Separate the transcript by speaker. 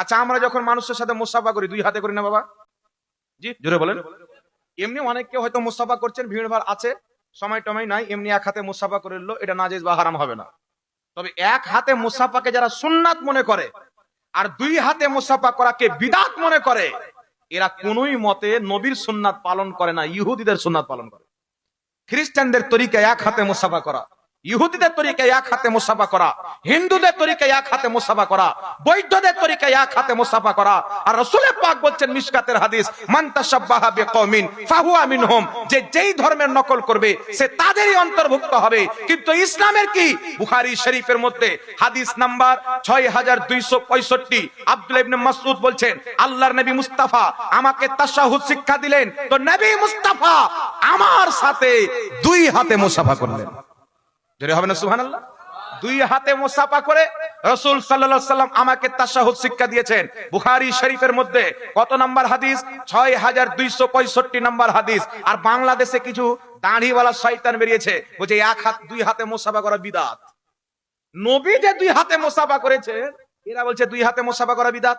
Speaker 1: আচ্ছা আমরা যখন মানুষের সাথে মুসাফা করি দুই হাতে করি না বাবা? জি জোরে বলেন। এমনি অনেককে হয়তো মুসাফা করছেন ভিড় ভাড় আছে সময় টময় নাই এমনি এক হাতে মুসাফা করে নিলো, এটা নাজেজ বা হারাম হবে না। তবে এক হাতে মুসাফাকে যারা সুন্নাত মনে করে আর দুই হাতে মুসাফা করাকে বিদাত মনে করে এরা কোনোই মতে নবীর সুন্নাত পালন করে না ইহুদিদের সুন্নাত পালন করে। খ্রিস্টানদের তরিকায় এক হাতে মুসাফা করা। ইহুদিদের তরিকায় এক হাতে মুসাফা করা, হিন্দুদের তরিকায় এক হাতে মুসাফা করা বৈদ্যদের তরিকায় এক হাতে মুসাফা করা। আর রসুলের পাক বলছেন মিশকাতের হাদিস যে যেই ধর্মের নকল করবে, সে তাদেরই অন্তর্ভুক্ত হবে। কিন্তু ইসলামের কি? শরীফের মধ্যে হাদিস নাম্বার 6265 আব্দুল্লাহ ইবনে মাসউদ বলছেন, আল্লাহর নবী মুস্তাফা আমাকে তাশাহুদ শিক্ষা দিলেন। তো নবী মুস্তাফা আমার সাথে দুই হাতে মুসাফা করলেন। জোরে হবে না, সুবহানাল্লাহ? দুই হাতে মুসাফা করে রসুল সাল্লাম আমাকে তাশাহুদ শিক্ষা দিয়েছেন। বুখারী শরীফের মধ্যে কত নাম্বার হাদিস? ছয় হাজার দুইশো পঁয়ষট্টি নাম্বার হাদিস। আর বাংলাদেশে কিছু দাঁড়িওয়ালা শয়তান বেরিয়েছে। বলছে এক হাত, দুই হাতে মুসাফা করা বিদাত। নবী যে দুই হাতে মোসাফা করেছে, এরা বলছে দুই হাতে মুসাফা করা বিদাত।